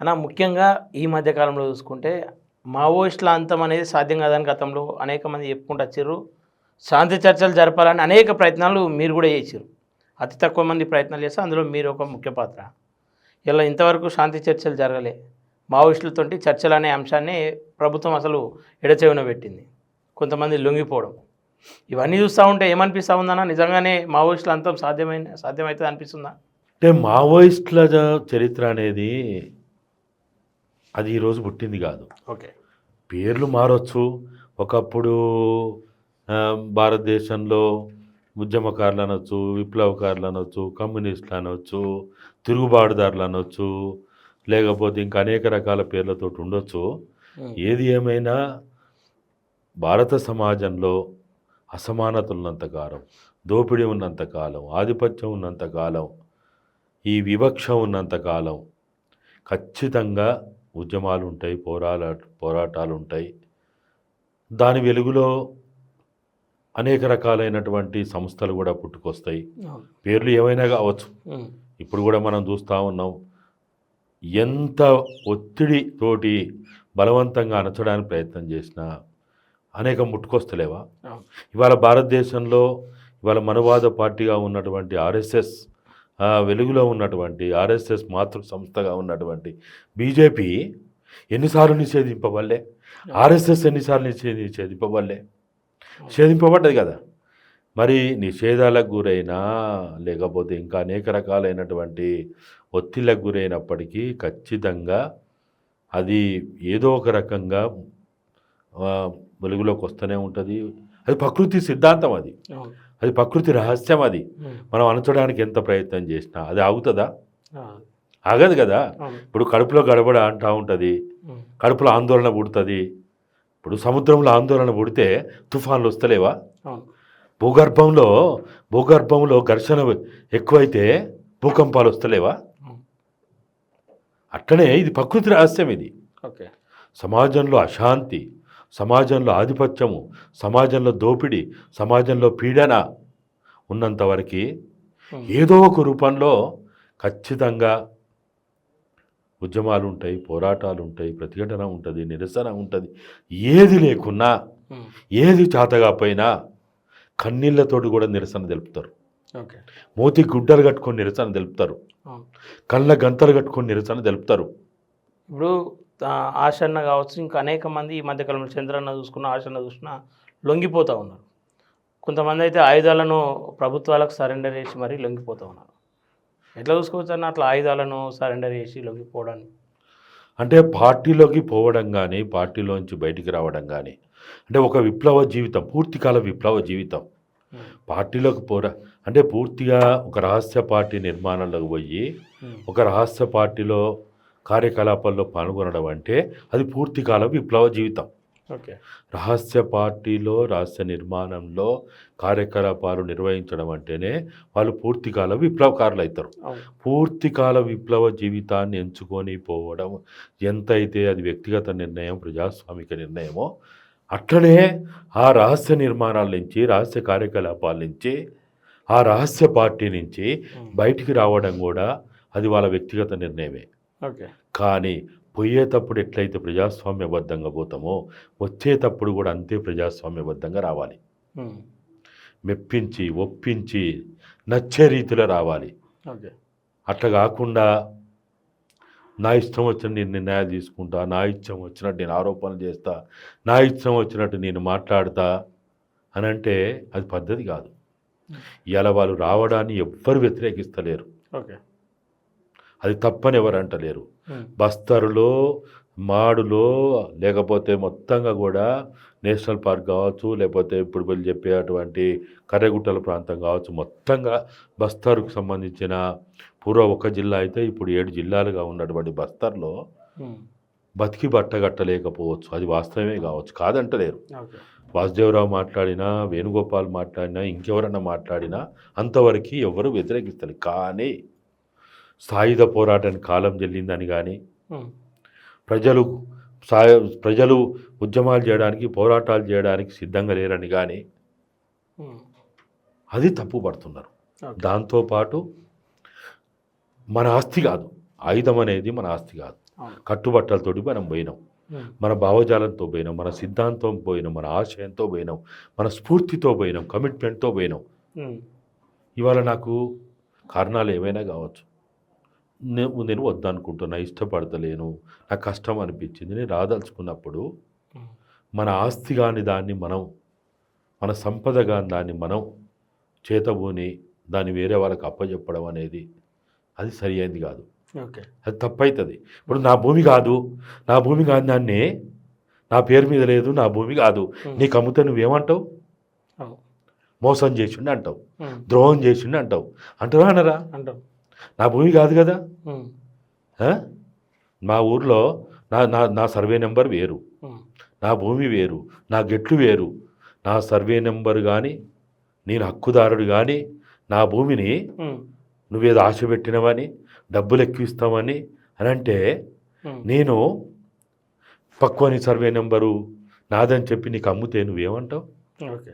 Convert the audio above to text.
అన్న ముఖ్యంగా ఈ మధ్య కాలంలో చూసుకుంటే మావోయిస్టుల అంతం అనేది సాధ్యం కాదని గతంలో అనేక మంది చెప్పుకుంటూ వచ్చారు శాంతి చర్చలు జరపాలని అనేక ప్రయత్నాలు మీరు కూడా చేశారు అతి తక్కువ మంది ప్రయత్నాలు చేస్తే అందులో మీరు ఒక ముఖ్య పాత్ర. ఇలా ఇంతవరకు శాంతి చర్చలు జరగలే. మావోయిస్టులతోటి చర్చలు అనే అంశాన్ని ప్రభుత్వం అసలు ఎడచెవిన పెట్టింది. కొంతమంది లొంగిపోవడం. ఇవన్నీ చూస్తూ ఉంటే ఏమనిపిస్తూ ఉందన్నా నిజంగానే మావోయిస్టుల అంతం సాధ్యమైన సాధ్యమవుతుంది అనిపిస్తుందా? అంటే మావోయిస్టుల చరిత్ర అనేది అది ఈరోజు పుట్టింది కాదు. ఓకే. పేర్లు మారొచ్చు. ఒకప్పుడు భారతదేశంలో ఉద్యమకారులు అనొచ్చు విప్లవకారులు అనొచ్చు కమ్యూనిస్టులు అనొచ్చు తిరుగుబాటుదారులు అనొచ్చు లేకపోతే ఇంకా అనేక రకాల పేర్లతో ఉండొచ్చు. ఏది ఏమైనా భారత సమాజంలో అసమానత ఉన్నంతకాలం దోపిడీ ఉన్నంతకాలం ఆధిపత్యం ఉన్నంతకాలం ఈ వివక్ష ఉన్నంతకాలం ఖచ్చితంగా ఉద్యమాలు ఉంటాయి పోరాట పోరాటాలు ఉంటాయి దాని వెలుగులో అనేక రకాలైనటువంటి సంస్థలు కూడా పుట్టుకొస్తాయి. పేర్లు ఏమైనా కావచ్చు. ఇప్పుడు కూడా మనం చూస్తూ ఉన్నాం. ఎంత ఒత్తిడితోటి బలవంతంగా అణచడానికి ప్రయత్నం చేసినా అనేక ముట్టుకొస్తలేవా. ఇవాళ భారతదేశంలో ఇవాళ మనవాద పార్టీగా ఉన్నటువంటి ఆర్ఎస్ఎస్ వెలుగులో ఉన్నటువంటి ఆర్ఎస్ఎస్ మాతృ సంస్థగా ఉన్నటువంటి బీజేపీ ఎన్నిసార్లు నిషేధింపబడలే? ఆర్ఎస్ఎస్ ఎన్నిసార్లు నిషేధి నిషేధింపబడలే? నిషేధింపబడ్డది కదా? మరి నిషేధాలకు గురైనా లేకపోతే ఇంకా అనేక రకాలైనటువంటి ఒత్తిళ్ళకు గురైనప్పటికీ ఖచ్చితంగా అది ఏదో ఒక రకంగా వెలుగులోకి వస్తూనే ఉంటుంది. అది ప్రకృతి సిద్ధాంతం అది. అది ప్రకృతి రహస్యం అది. మనం అనచడానికి ఎంత ప్రయత్నం చేసినా అది ఆగుతుందా? ఆగదు కదా. ఇప్పుడు కడుపులో గడబడ అంటూ ఉంటుంది. కడుపులో ఆందోళన పుడుతుంది. ఇప్పుడు సముద్రంలో ఆందోళన పుడితే తుఫాన్లు వస్తలేవా? భూగర్భంలో భూగర్భంలో ఘర్షణ ఎక్కువైతే భూకంపాలు వస్తలేవా. అట్లనే ఇది ప్రకృతి రహస్యం ఇది. ఓకే. సమాజంలో అశాంతి సమాజంలో ఆధిపత్యము సమాజంలో దోపిడీ సమాజంలో పీడన ఉన్నంతవరకు ఏదో ఒక రూపంలో ఖచ్చితంగా ఉద్యమాలు ఉంటాయి పోరాటాలు ఉంటాయి ప్రతిఘటన ఉంటుంది నిరసన ఉంటుంది. ఏది లేకున్నా ఏది చేతగాపోయినా కన్నీళ్ళతోటి కూడా నిరసన తెలుపుతారు. మూతి గుడ్డలు కట్టుకొని నిరసన తెలుపుతారు. కళ్ళ గంతలు కట్టుకొని నిరసన తెలుపుతారు. ఇప్పుడు ఆశన్న కావచ్చు ఇంకా అనేక మంది ఈ మధ్యకాలంలో చంద్రన్న చూసుకున్న ఆశన్న చూసినా లొంగిపోతూ ఉన్నారు. కొంతమంది అయితే ఆయుధాలను ప్రభుత్వాలకు సరెండర్ చేసి మరీ లొంగిపోతూ ఉన్నారు. ఎట్లా చూసుకోవచ్చు అన్న? అట్లా ఆయుధాలను సరెండర్ చేసి లొంగిపోవడానికి అంటే పార్టీలోకి పోవడం కానీ పార్టీలోంచి బయటికి రావడం కానీ అంటే ఒక విప్లవ జీవితం పూర్తికాల విప్లవ జీవితం. పార్టీలోకి పోరా. అంటే పూర్తిగా ఒక రహస్య పార్టీ నిర్మాణంలోకి పోయి ఒక రహస్య పార్టీలో కార్యకలాపాల్లో పాల్గొనడం అంటే అది పూర్తికాల విప్లవ జీవితం. ఓకే. రహస్య పార్టీలో రహస్య నిర్మాణంలో కార్యకలాపాలు నిర్వహించడం అంటేనే వాళ్ళు పూర్తికాల విప్లవకారులు అవుతారు పూర్తికాల విప్లవ జీవితాన్ని ఎంచుకొని పోవడం ఎంతైతే అది వ్యక్తిగత నిర్ణయం ప్రజాస్వామిక నిర్ణయమో అట్లనే ఆ రహస్య నిర్మాణాల నుంచి రహస్య కార్యకలాపాల నుంచి ఆ రహస్య పార్టీ నుంచి బయటికి రావడం కూడా అది వాళ్ళ వ్యక్తిగత నిర్ణయమే. కానీ పోయేటప్పుడు ఎట్లయితే ప్రజాస్వామ్యబద్ధంగా పోతామో వచ్చేటప్పుడు కూడా అంతే ప్రజాస్వామ్యబద్ధంగా రావాలి. మెప్పించి ఒప్పించి నచ్చే రీతిలో రావాలి. ఓకే. అట్లా కాకుండా నా ఇష్టం వచ్చిన నేను నిర్ణయాలు తీసుకుంటా నా ఇష్టం వచ్చినట్టు నేను ఆరోపణలు చేస్తా నా ఇష్టం వచ్చినట్టు నేను మాట్లాడతా అని అంటే అది పద్ధతి కాదు. ఇవాళ వాళ్ళు రావడాన్ని ఎవ్వరు వ్యతిరేకిస్తలేరు. ఓకే. అది తప్పని ఎవరు అంటలేరు. బస్తరులో మాడులో లేకపోతే మొత్తంగా కూడా నేషనల్ పార్క్ కావచ్చు లేకపోతే ఇప్పుడు వీళ్ళు చెప్పేటువంటి కర్రెగుట్టల ప్రాంతం కావచ్చు మొత్తంగా బస్తరుకు సంబంధించిన పూర్వ ఒక జిల్లా అయితే ఇప్పుడు ఏడు జిల్లాలుగా ఉన్నటువంటి బస్తర్లో. బతికి బట్టగట్టలేకపోవచ్చు అది వాస్తవమే కావచ్చు. కాదంటలేరు. వాసుదేవరావు మాట్లాడినా వేణుగోపాల్ మాట్లాడినా ఇంకెవరన్నా మాట్లాడినా అంతవరకు ఎవరు వ్యతిరేకిస్తారు కానీ సాయుధ పోరాటానికి కాలం చెల్లిందని కానీ. ప్రజలు సాయ ప్రజలు ఉద్యమాలు చేయడానికి పోరాటాలు చేయడానికి సిద్ధంగా లేరని కానీ. అది తప్పు పడుతున్నారు. దాంతోపాటు మన ఆస్తి కాదు ఆయుధం అనేది మన ఆస్తి కాదు. కట్టుబట్టలతోటి మనం పోయినాం. మన భావజాలంతో పోయినాం మన సిద్ధాంతం పోయినాం మన ఆశయంతో పోయినాం మన స్ఫూర్తితో పోయినాం కమిట్మెంట్తో పోయినాం. ఇవాళ నాకు కారణాలు ఏమైనా కావచ్చు నేను నేను వద్దనుకుంటున్నా ఇష్టపడతలేను నాకు కష్టం అనిపించింది నేను రాదలుచుకున్నప్పుడు. మన ఆస్తి కాని దాన్ని మనం మన సంపద కాని దాన్ని మనం చేతబూని దాన్ని వేరే వాళ్ళకి అప్పచెప్పడం అనేది అది సరి అయింది కాదు. ఓకే. అది తప్పవుతుంది ఇప్పుడు నా భూమి కాదు నా భూమి కాని దాన్ని నా పేరు మీద లేదు నా భూమి కాదు. నీకు అమ్ముతే నువ్వేమంటావు. మోసం చేసిండు అంటావు. ద్రోహం చేసిండు అంటావు. అంటారా అనరా? అంటాం. నా భూమి కాదు కదా? మా ఊర్లో నా నా నా సర్వే నెంబర్ వేరు. నా భూమి వేరు నా గెట్లు వేరు నా సర్వే నెంబర్ కానీ నేను హక్కుదారుడు కానీ నా భూమిని. నువ్వేదో ఆశ పెట్టినవని డబ్బులు ఎక్కువ ఇస్తామని అని అంటే. నేను పక్వని సర్వే నెంబరు నాదని చెప్పి నీకు అమ్ముతే నువ్వేమంటావు ఓకే